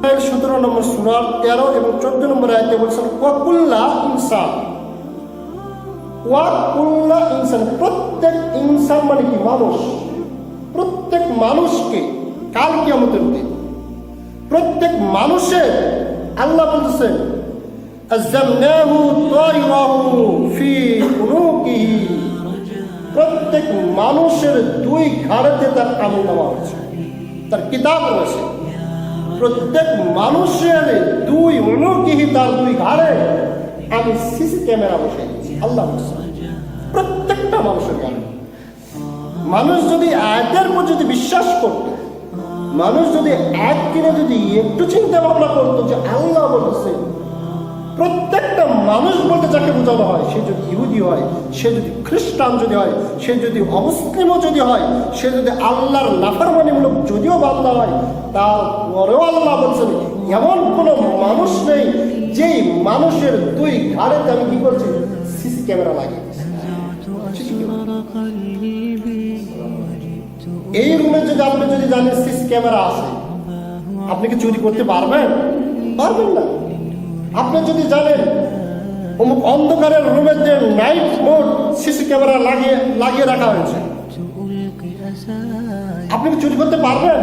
সতেরো নম্বর সুরার তেরো এবং চোদ্দ নম্বর আয়তে বলছেন, ওয়াকুল্লা ইনসান। ওয়াকুল্লা ইনসান, প্রত্যেক ইনসান মানে কি? মানুষ। প্রত্যেক মানুষকে কাল কিয়ামতের দিন প্রত্যেক মানুষের আল্লাহ বলতেছেন প্রত্যেক মানুষের দুই ঘাড়েতে তার আমল নামা হয়েছে। তার কিতাব রয়েছে। প্রত্যেক মানুষের দুই অনুকিহি তার দুই ঘাড়ে আমি সিসি ক্যামেরা বসে আল্লাহ প্রত্যেকটা মানুষের ঘাড়ে। মানুষ যদি আয়াতের উপর যদি বিশ্বাস করত, মানুষ যদি এক কিনে যদি একটু চিন্তা ভাবনা করতো যে আল্লাহ বলতেছে প্রত্যেকটা মানুষ বলতে যাকে বোঝানো হয়, সে যদি ইহুদি হয়, সে যদি খ্রিস্টান যদি হয়, সে যদি অমুসলিমও যদি হয়, সে যদি আল্লাহর নাফারমানিমূলক যদিও বান্দা হয় তারপরেও আল্লাহ বলছেন, এমন কোনো মানুষ নেই যেই মানুষের দুই ঘাড়েতে আমি কি করছি? সিসি ক্যামেরা লাগিয়ে ক্যামেরা। এই রুমে যদি আপনি যদি জানেন সিসি ক্যামেরা আছে, আপনি কি চুরি করতে পারবেন? পারবেন না। আপনি যদি জানেন, অমুক অন্ধকারের রুমের যে নাইট মোড সিসি ক্যামেরা লাগিয়ে লাগিয়ে রাখা হয়েছে। আপনি চুরি করতে পারবেন?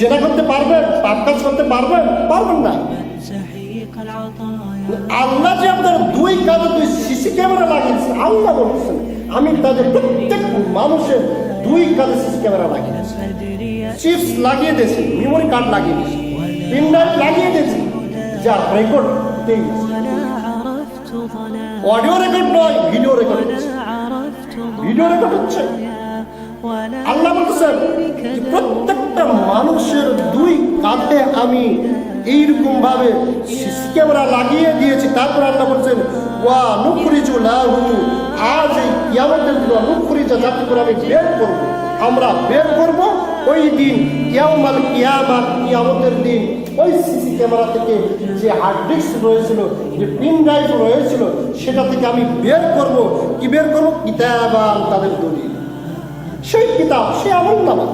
জেনা করতে পারবেন? পাপ কাজ করতে পারবেন? পারবেন না। আল্লাহ যে আপনার দুই কাজে দুই সিসি ক্যামেরা লাগিয়েছে, আল্লাহ বলছেন, আমি তাদের প্রত্যেক মানুষের দুই কাজে সিসি ক্যামেরা লাগিয়েছি। চিপস লাগিয়ে দিয়েছি মেমোরি কার্ড লাগিয়ে দিয়েছি পিন লাগিয়ে দিয়েছি, যা রেকর্ড অডিও রেকর্ড নয় ভিডিও রেকর্ড ভিডিও রেকর্ড হচ্ছে। আল্লাহ বলতেছেন প্রত্যেকটা মানুষের দুই কাঁধে আমি এইরকম ভাবে ক্যামেরা লাগিয়ে দিয়েছি। তারপর আল্লাহ বলছেন ওয়া নুখরিজু লাহু। আজ এই কিয়ামতের দিন নুখরিজা যাতে করে আমি বের করব। আমরা বের করব ওই দিন ইয়াউমাল কিয়ামাত কিয়ামতের দিন। ওই সিসি ক্যামেরা থেকে যে হার্ড ডিস্ক রয়েছিল, যে পিন ড্রাইভ রয়েছিল, সেটা থেকে আমি বের করব। কি বের করব? কিতাবান তাদের দলিল। সেই কিতাব, সে আমল নামা।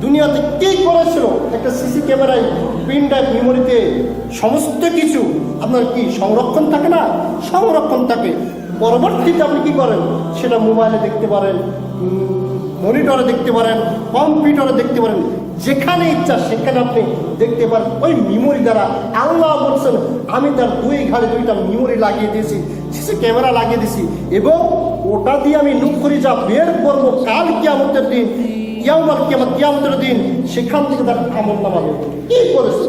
দুনিয়াতে কি করেছিল? একটা সিসি ক্যামেরায় পিন ড্রাইভ মেমোরিতে সমস্ত কিছু আপনার কি সংরক্ষণ থাকে না? সংরক্ষণ থাকে। পরবর্তীতে আপনি কি করেন? সেটা মোবাইলে দেখতে পারেন মনিটরে দেখতে পারেন কম্পিউটারে দেখতে পারেন। যেখানে ইচ্ছা সেখানে আপনি দেখতে পারেন। ওই মেমোরি দ্বারা আল্লাহ বলছেন, আমি তার দুই ঘাড়ে দুইটা মেমোরি লাগিয়ে দিয়েছি সিসি ক্যামেরা লাগিয়ে দিয়েছি এবং ওটা দিয়ে আমি নুক করে যা বের করব কাল কিয়ামতের দিন ইয়ামার কিয়ামত, কিয়ামতের দিন, সেখান থেকে তার আমল নামা কি করেছে?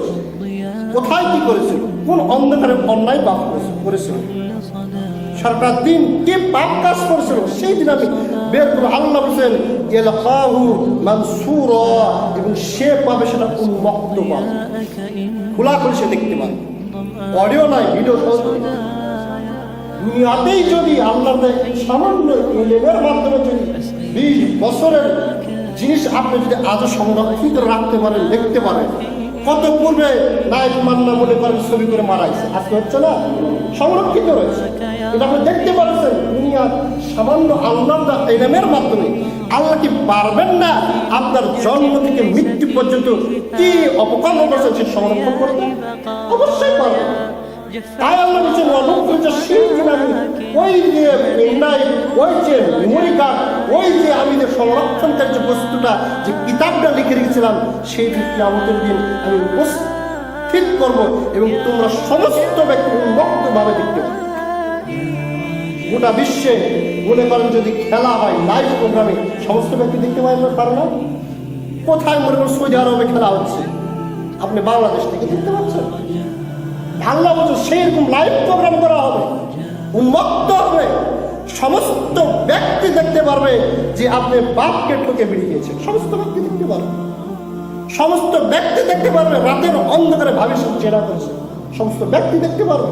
কোথায় কি করেছিল কোন অন্ধকারে অন্যায় পাপ করেছে- করেছিল সারাটা দিন কে পাপ কাজ করেছিল? সেই দিন আমি বের করে আল্লাহ বলছেন মানসুর এবং সে পাবে সেটা উন্মুক্ত পাবে খোলা সে দেখতে পাবে। অডিও নাই, ভিডিও দুনিয়াতেই যদি আল্লাহ সামান্য এলেমের মাধ্যমে যদি বিশ বছরের জিনিস আপনি যদি আজও সংরক্ষিত রাখতে পারেন, দেখতে পারেন কত পূর্বে নায়ক মান্না মনে করেন ছবি করে মারা মারাইছে আজকে হচ্ছে না? সংরক্ষিত রয়েছে। এটা আপনি দেখতে পাচ্ছেন, দুনিয়ার সামান্য আল্লাহ নামের মাধ্যমে। আল্লাহ কি পারবেন না আপনার জন্ম থেকে মৃত্যু পর্যন্ত কি অপকর্ম করছে সংরক্ষণ করতে? অবশ্যই পারবেন। গোটা বিশ্বে মনে করেন যদি খেলা হয় লাইভ প্রোগ্রামে সমস্ত ব্যক্তি দেখতে পারবে পারে না কোথায় মনে করেন সৌদি আরবে খেলা হচ্ছে? আপনি বাংলাদেশ থেকে দেখতে পাচ্ছেন? আল্লাহ বলছে সেরকম লাইভ প্রোগ্রাম করা হবে। উন্মুক্ত হবে। সমস্ত ব্যক্তি দেখতে পারবে যে আপনি বাপকে ঠকে বেরিয়েছেন সমস্ত ব্যক্তি দেখতে পারবে। সমস্ত ব্যক্তি দেখতে পারবে রাতের অন্ধকারে ভাবি জেরা করেছে। সমস্ত ব্যক্তি দেখতে পারবে।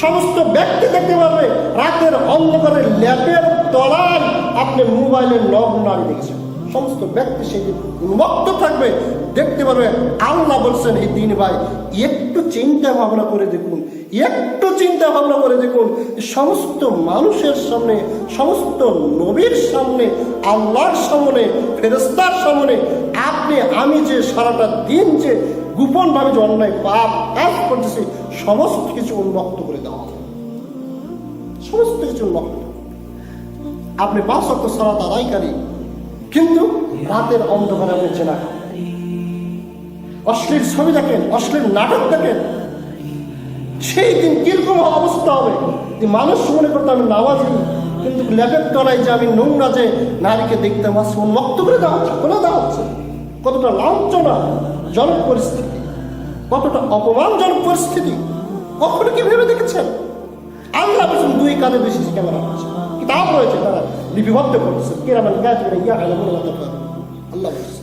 সমস্ত ব্যক্তি দেখতে পারবে রাতের অন্ধকারে ল্যাপের তলায় আপনি মোবাইলে লগ নাড়ি দেখেছেন সমস্ত ব্যক্তি সেই উন্মুক্ত থাকবে। দেখতে পারবে আল্লাহ বলছেন এই দিন ভাই চিন্তা ভাবনা করে দেখুন, একটু চিন্তা ভাবনা করে দেখুন, সমস্ত মানুষের সামনে, সমস্ত নবীর সামনে, আল্লাহর সামনে ফেরস্তার সামনে, আপনি, আমি যে সারাটা দিন যে গোপনভাবে যে অন্যায় পাপ, কাজ করতেছি, সমস্ত কিছু উন্মুক্ত করে দেওয়া সমস্ত কিছু উন্মুক্ত। আপনি পাঁচ অক্ট সালাত আদায়কারী কিন্তু রাতের অন্ধকারে আপনি চেনা খান। অশ্লীল ছবি দেখেন, অশ্লীল নাটক দেখেন। সেই দিন কীরকম অবস্থা হবে? মানুষ মনে করতো আমি নামাজি, কিন্তু ল্যাপের তলায় যে আমি নোংরা যে নারীকে দেখতে পাচ্ছি উন্মুক্ত করে দেওয়া হচ্ছে, করে দেওয়া হচ্ছে। কতটা লাঞ্ছনা, জনক পরিস্থিতি, কতটা অপমানজনক পরিস্থিতি, কখনো কি ভেবে দেখেছেন? আল্লাহ বলছেন, দুই কানে বেশি ক্যামেরা হচ্ছে কিতাব রয়েছে? তারা লিপিবদ্ধ করতেছে কেরামান গাছ ইয়া আলমুল আল্লাহ বলছে